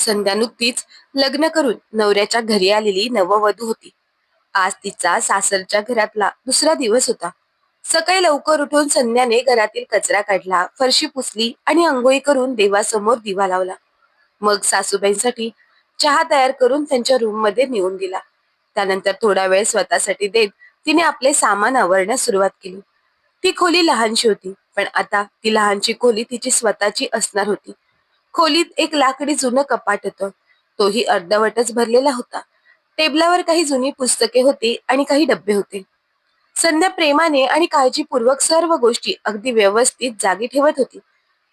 संध्या नुकतीच लग्न करून नवऱ्याच्या घरी आलेली नववधू होती. आज तिचा सासरच्या घरातला दुसरा दिवस होता. सकाळी लवकर उठून संध्याने घरातील कचरा काढला फरशी पुसली आणि अंघोळी करून देवासमोर दिवा लावला. मग सासूबाईंसाठी चहा तयार करून त्यांच्या रूममध्ये नेऊन दिला. त्यानंतर थोडा वेळ स्वतःसाठी देत तिने आपले सामान आवरण्यास सुरुवात केली. ती खोली लहानशी होती पण आता ती लहानशी खोली तिची स्वतःची असणार होती. खोलीत एक लाकडी जुनं कपाट होतं. तोही अर्धवटच भरलेला होता. टेबलावर काही जुनी पुस्तके होती आणि काही डब्बे होते. संध्या प्रेमाने आणि काळजीपूर्वक सर्व गोष्टी अगदी व्यवस्थित जागी ठेवत होती.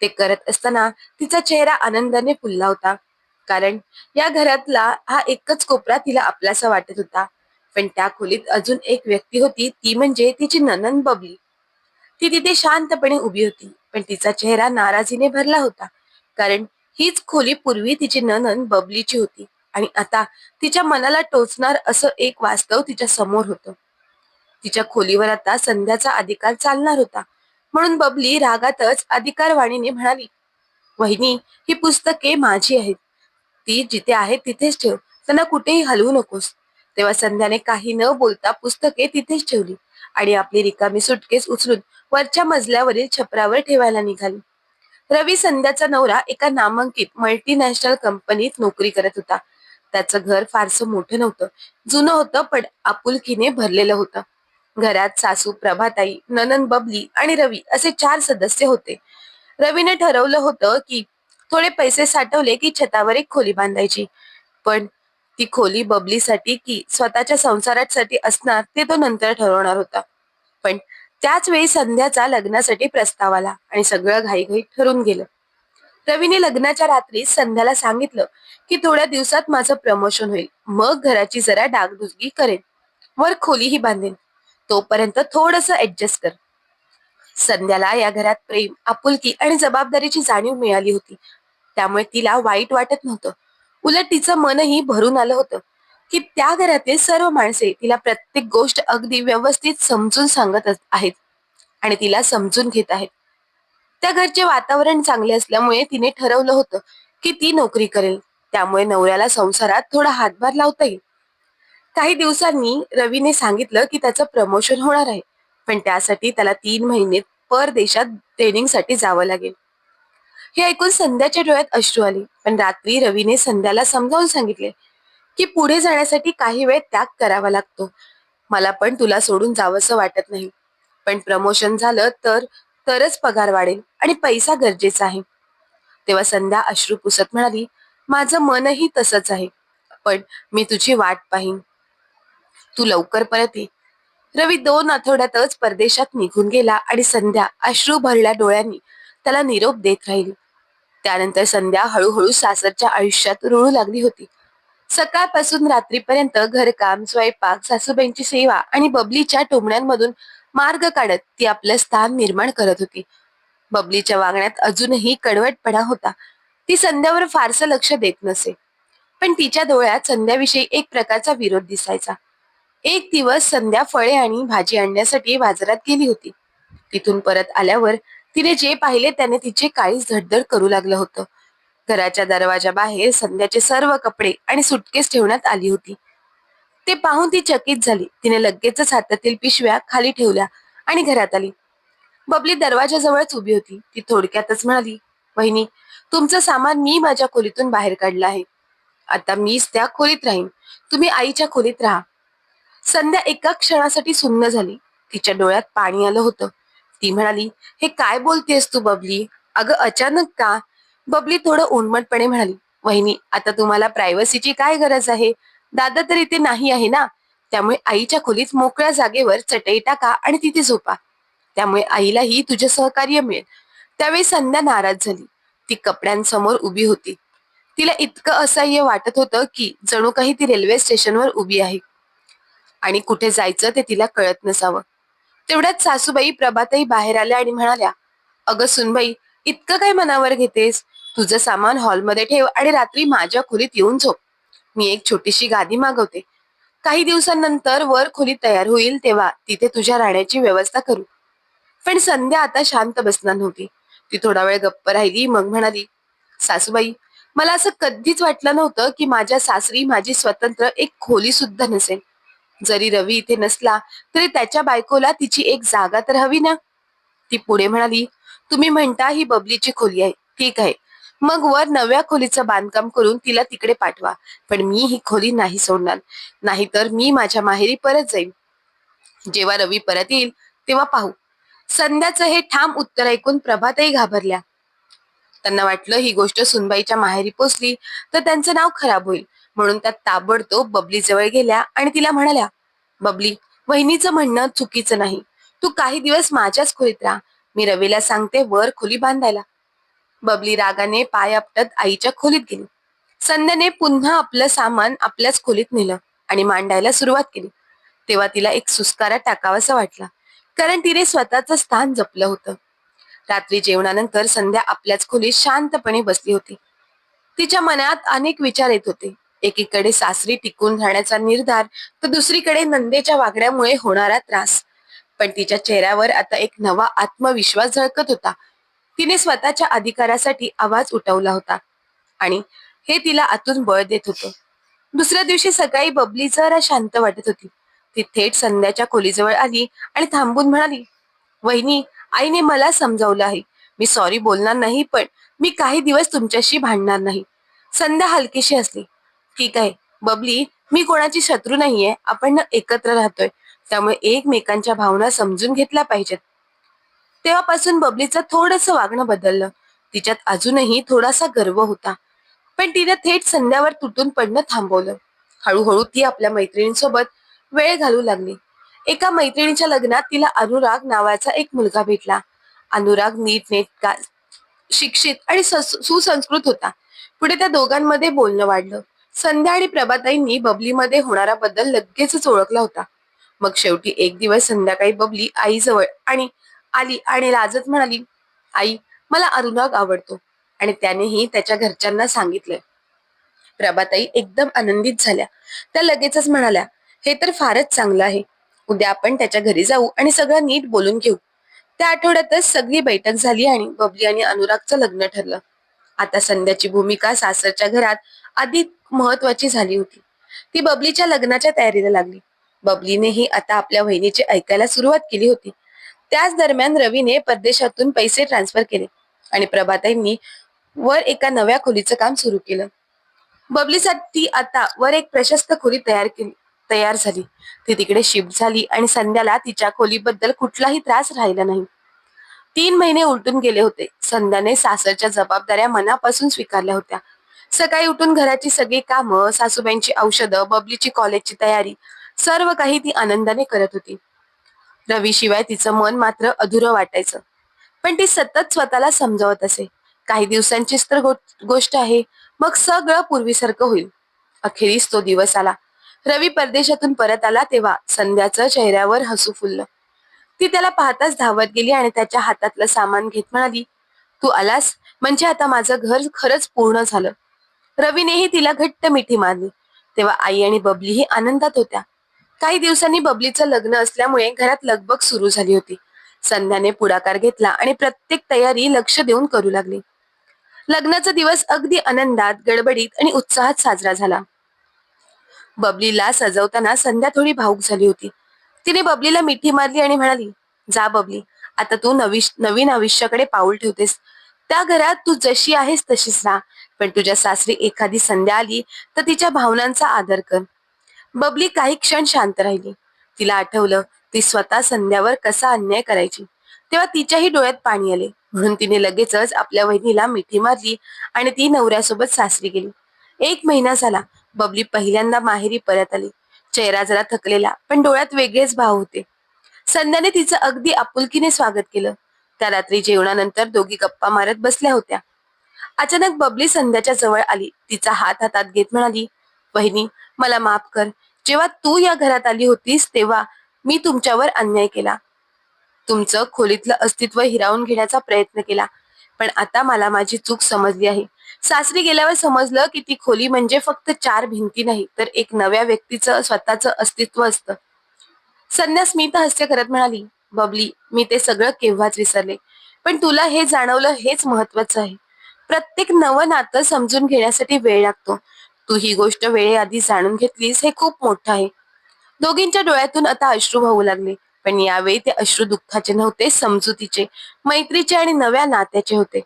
ते करत असताना तिचा चेहरा आनंदाने फुलला होता. कारण या घरातला हा एकच कोपरा तिला आपलासा वाटत होता. पण त्या खोलीत अजून एक व्यक्ती होती ती म्हणजे तिची ननन बबली. ती तिथे शांतपणे उभी होती पण तिचा चेहरा नाराजीने भरला होता. कारण हीच खोली पूर्वी तिची ननन बबलीची होती. आणि आता तिच्या मनाला टोचणार असं एक वास्तव तिच्या समोर होतं. तिच्या खोलीवर आता संध्याचा अधिकार चालणार होता. म्हणून बबली रागातच अधिकारवाणीने म्हणाली वहिनी ही पुस्तके माझी आहेत. ती जिथे आहे तिथेच ठेव. त्यांना कुठेही हलवू नकोस. तेव्हा संध्याने काही न बोलता पुस्तके तिथेच ठेवली आणि आपली रिकामी सुटकेस उचलून वरच्या मजल्यावरील छपरावर ठेवायला निघाली. रवी संध्याचा नवरा एका नामांकित मल्टीनॅशनल कंपनीत नोकरी करत होता. त्याचं घर फारसं मोठं नव्हतं. जुनं होतं पण आपुलकीने भरलेलं होतं. घरात सासू प्रभाताई ननन बबली आणि रवी असे चार सदस्य होते. रवीने ठरवलं होतं की थोडे पैसे साठवले की छतावर एक खोली बांधायची. पण ती खोली बबलीसाठी की स्वतःच्या संसारासाठी असणार ते तो नंतर ठरवणार होता. पण त्याच वेळी संध्याचा लग्नासाठी प्रस्ताव आला आणि सगळं घाईघाई ठरून गेलं. रवीने लग्नाच्या रात्री संध्याला सांगितलं की थोड्या दिवसात माझं प्रमोशन होईल. मग घराची जरा डागडुजगी करेन. वर खोलीही बांधेन. तोपर्यंत थोडस ऍडजस्ट कर. संध्याला या घरात प्रेम आपुलकी आणि जबाबदारीची जाणीव मिळाली होती. त्यामुळे तिला वाईट वाटत नव्हतं. उलट तिचं मनही भरून आलं होतं. की त्या घरातील सर्व माणसे तिला प्रत्येक गोष्ट अगदी व्यवस्थित समजून सांगत आहेत आणि तिला समजून घेत आहेत. त्या घरचे वातावरण चांगले असल्यामुळे तिने ठरवलं होतं की ती नोकरी करेल. त्यामुळे नवऱ्याला संसारात थोडा हातभार लावता येईल. काही दिवसांनी रवीने सांगितलं की त्याचं प्रमोशन होणार आहे. पण त्यासाठी त्याला तीन महिने परदेशात ट्रेनिंगसाठी जावं लागेल. हे ऐकून संध्याच्या डोळ्यात अश्रू आले. पण रात्री रवीने संध्याला समजावून सांगितले की पुढे जाण्यासाठी काही वेळ त्याग करावा लागतो. मला पण तुला सोडून जावंसं वाटत नाही. पण प्रमोशन झालं तर तरच पगार वाढेल आणि पैसा गरजेचा आहे. तेव्हा संध्या अश्रू पुसत म्हणाली माझं मनही तसंच आहे पण मी तुझी वाट पाहीन. तू लवकर परत ये. रवी दोन आठवड्यातच परदेशात निघून गेला आणि संध्या अश्रू भरल्या डोळ्यांनी त्याला निरोप देत राहिली. त्यानंतर संध्या हळूहळू सासरच्या आयुष्यात रुळू लागली होती. सकाळपासून रात्रीपर्यंत घरकाम स्वयंपाक सासूबाईंची सेवा आणि बबलीच्या टोमण्यांमधून मार्ग काढत ती आपलं स्थान निर्माण करत होती. बबलीच्या वागण्यात अजूनही कडवटपणा होता. ती संध्यावर फारसं लक्ष देत नसे. पण तिच्या डोळ्यात संध्याविषयी एक प्रकारचा विरोध दिसायचा. एक दिवस संध्या फळे आणि भाजी आणण्यासाठी बाजारात गेली होती. तिथून परत आल्यावर तिने जे पाहिले त्याने तिचे काळीच धडधड करू लागलं होतं. घराच्या दरवाजा बाहेर संध्याचे सर्व कपडे आणि सुटकेस ठेवण्यात आली होती. ते पाहून ती चकित झाली. तिने लगेचच हातातील पिशव्या खाली ठेवल्या आणि घरात आली. बबली दरवाजाजवळच उभी होती. ती थोडक्यातच म्हणाली वहिनी तुमचं सामान मी माझ्या खोलीतून बाहेर काढलं आहे. आता मीच त्या खोलीत राहीन. तुम्ही आईच्या खोलीत राहा. संध्या एका क्षणासाठी सुन्न झाली. तिच्या डोळ्यात पाणी आलं होतं. ती म्हणाली हे काय बोलतेस तू बबली? अगं अचानक का? बबली थोडं उन्मटपणे म्हणाली वहिनी आता तुम्हाला प्रायव्हसीची काय गरज आहे? दादा तर इथे नाही आहे ना? त्यामुळे आईच्या खोलीत मोकळ्या जागेवर चटई टाका आणि तिथे झोपा. त्यामुळे आईलाही तुझे सहकार्य मिळेल. त्यावेळी संध्या नाराज झाली. ती कपड्यांसमोर उभी होती. तिला इतकं असह्य वाटत होतं की जणू काही ती रेल्वे स्टेशनवर उभी आहे. आणि कुठे जायचं ते तिला कळत नसावं. तेवढ्यात सासूबाई प्रभाताई बाहेर आल्या आणि म्हणाल्या अगं सुनबाई इतकं काय मनावर घेतेस? तुझं सामान हॉलमध्ये ठेव आणि रात्री माझ्या खोलीत येऊन झोप. मी एक छोटीशी गादी मागवते. काही दिवसांनंतर वर खोली तयार होईल तेव्हा तिथे तुझ्या राहण्याची व्यवस्था करू. पण संध्या आता शांत बसणार नव्हती. ती थोडा वेळ गप्प राहिली मग म्हणाली सासूबाई मला असं कधीच वाटलं नव्हतं की माझ्या सासरी माझी स्वतंत्र एक खोली सुद्धा नसेल. जरी रवी इथे नसला तरी त्याच्या बायकोला तिची एक जागा तर हवी ना? ती पुढे म्हणाली तुम्ही म्हणता ही बबलीची खोली आहे. ठीक आहे. मग वर नव्या खोलीचं बांधकाम करून तिला तिकडे पाठवा. पण मी ही खोली नाही सोडणार. नाहीतर मी माझ्या माहेरी परत जाईन. जेव्हा रवी परत येईल तेव्हा पाहू. संध्याचं हे ठाम उत्तर ऐकून प्रभातही घाबरल्या. त्यांना वाटलं ही गोष्ट सुनबाईच्या माहेरी पोचली तर त्यांचं नाव खराब होईल. म्हणून त्या ताबडतोब बबली जवळ गेल्या आणि तिला म्हणाल्या बबली वहिनीचं म्हणणं चुकीचं नाही. तू काही दिवस माझ्याच खोलीत राहा. मी रवीला सांगते वर खोली बांधायला. बबली रागाने पाय आपटत आईच्या खोलीत गेली. संध्याने पुन्हा आपलं सामान आपल्याच खोलीत नेलं आणि मांडायला सुरुवात केली. तेव्हा तिला एक सुस्कारा टाकावासा वाटला कारण तिने स्वतःचं स्थान जपलं होतं. रात्री जेवणानंतर संध्या आपल्याच खोलीत शांतपणे बसली होती. तिच्या मनात अनेक विचार येत होते. एकीकडे सासरी टिकून राहण्याचा निर्धार तर दुसरीकडे नंदेच्या वागण्यामुळे होणारा त्रास. पण तिच्या चेहऱ्यावर आता एक नवा आत्मविश्वास झळकत होता तिने स्वतःच्या अधिकारासाठी आवाज उठवला होता. आणि हे तिला आतून बळ देत होतं. दुसऱ्या दिवशी सकाळी बबली जरा शांत वाटत होती. ती थेट संध्याच्या खोलीजवळ आली आणि थांबून म्हणाली वहिनी आईने मला समजावलं आहे. मी सॉरी बोलणार नाही पण मी काही दिवस तुमच्याशी भांडणार नाही. संध्या हलकीशी असली. ठीक आहे बबली मी कोणाची शत्रू नाहीये. आपण एकत्र राहतोय. त्यामुळे एकमेकांच्या भावना समजून घेतल्या पाहिजेत. तेव्हापासून बबलीचं थोडस वागणं बदललं. तिच्यात अजूनही थोडासा गर्व होता. पण तिने थेट संध्यावर तुटून पडणं थांबवलं. हळूहळू ती आपल्या मैत्रिणींसोबत वेळ घालू लागली. एका मैत्रिणीच्या लग्नात तिला अनुराग नावाचा एक मुलगा भेटला. अनुराग नीटनेटका शिक्षित आणि सुसंस्कृत होता. पुढे त्या दोघांमध्ये बोलणं वाढलं. संध्या आणि प्रभाताईंनी बबलीमध्ये होणारा बदल लगेचच ओळखला होता. मग शेवटी एक दिवस संध्याकाळी बबली आईजवळ आणि आली आणि लाजत म्हणाली आई मला अनुराग आवडतो. आणि त्यानेही त्याच्या घरच्यांना सांगितले प्रभाताई एकदम आनंदित झाल्या. त्या लगेचच म्हणाल्या हे तर फारच चांगलं आहे. उद्या आपण त्याच्या घरी जाऊ आणि सगळं नीट बोलून घेऊ. त्या आठवड्यातच सगळी बैठक झाली आणि बबली आणि अनुरागचं लग्न ठरलं. आता संध्याची भूमिका सासरच्या घरात अधिक महत्वाची झाली होती. ती बबलीच्या लग्नाच्या तयारीला लागली. बबलीनेही आता आपल्या वहिनीची ऐकायला सुरुवात केली होती. त्याच दरम्यान रवीने परदेशातून पैसे ट्रान्सफर केले आणि प्रभाताईंनी वर एका नव्या खोलीचं काम सुरू केलं. बबलीसाठी आता वर एक प्रशस्त खोली तयार केली तयार झाली. ती तिकडे शिफ्ट झाली आणि संध्याला तिच्या खोलीबद्दल कुठलाही त्रास राहिला नाही. तीन महिने उलटून गेले होते. संध्याने सासरच्या जबाबदाऱ्या मनापासून स्वीकारल्या होत्या. सकाळी उठून घराची सगळी कामं सासूबाईंची औषधं बबलीची कॉलेजची तयारी सर्व काही ती आनंदाने करत होती. रवीशिवाय तिचं मन मात्र अधुरं वाटायचं. पण ती सतत स्वतःला समजावत असे. काही दिवसांचीच तर गोष्ट आहे. मग सगळं पूर्वीसारखं होईल. अखेरीस तो दिवस आला. रवी परदेशातून परत आला तेव्हा संध्याचं चेहऱ्यावर हसू फुललं. ती त्याला पाहताच धावत गेली आणि त्याच्या हातातलं सामान घेत म्हणाली तू आलास? म्हणजे आता माझं घर खरंच पूर्ण झालं. रवीनेही तिला घट्ट मिठी मारली. तेव्हा आई आणि बबलीही आनंदात होत्या. काही दिवसांनी बबलीचं लग्न असल्यामुळे घरात लगबग सुरू झाली होती. संध्याने पुढाकार घेतला आणि प्रत्येक तयारी लक्ष देऊन करू लागली. लग्नाचा दिवस अगदी आनंदात गडबडीत आणि उत्साहात साजरा झाला. बबलीला सजवताना संध्या थोडी भाऊक झाली होती. तिने बबलीला मिठी मारली आणि म्हणाली जा बबली आता तू नवी नवीन आयुष्याकडे पाऊल ठेवतेस. त्या घरात तू जशी आहेस तशीच राहा. पण तुझ्या सासरी एखादी संध्या आली तर तिच्या भावनांचा आदर कर. बबली काही क्षण शांत राहिली. तिला आठवलं ती स्वतः संध्यावर कसा अन्याय करायची. तेव्हा तिच्याही डोळ्यात पाणी आले. म्हणून तिने लगेचच आपल्या वहिनीला मिठी मारली आणि ती नवऱ्यासोबत सासरी गेली. एक महिना झाला बबली पहिल्यांदा माहेरी परत आली. चेहरा जरा थकलेला पण डोळ्यात वेगळेच भाव होते. संध्याने तिचं अगदी आपुलकीने स्वागत केलं. त्या रात्री जेवणानंतर दोघी गप्पा मारत बसल्या होत्या. अचानक बबली संध्याच्या जवळ आली. तिचा हात हातात घेत म्हणाली बहिणी मला माफ कर. जेव्हा तू या घरात आली होतीस तेव्हा मी तुमच्यावर अन्याय केला. तुमचं खोलीतलं अस्तित्व हिरावून घेण्याचा प्रयत्न केला. पण आता मला माझी चूक समजली आहे. सासरी गेल्यावर समजलं की ती खोली म्हणजे फक्त चार भिंती नाही तर एक नव्या व्यक्तीचं स्वतःचं अस्तित्व असतं. संध्या स्मित हास्य करत म्हणाली बबली मी ते सगळं केव्हाच विसरले? पण तुला हे जाणवलं हेच महत्वाचं आहे. प्रत्येक नवं नातं समजून घेण्यासाठी वेळ लागतो. तू ही गोष्ट वेळेआधी जाणून घेतलीस हे खूप मोठं आहे. दोघींच्या डोळ्यातून आता अश्रू वाहू लागले. पण यावेळी ते अश्रू दुःखाचे नव्हते समजुतीचे. मैत्रीचे आणि नव्या नात्याचे होते.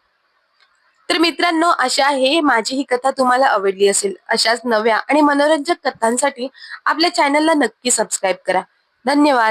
तर मित्रांनो अशा आहे माझी ही कथा तुम्हाला आवडली असेल अशाच नव्या आणि मनोरंजक कथांसाठी आपल्या चॅनलला नक्की सबस्क्राईब करा. धन्यवाद.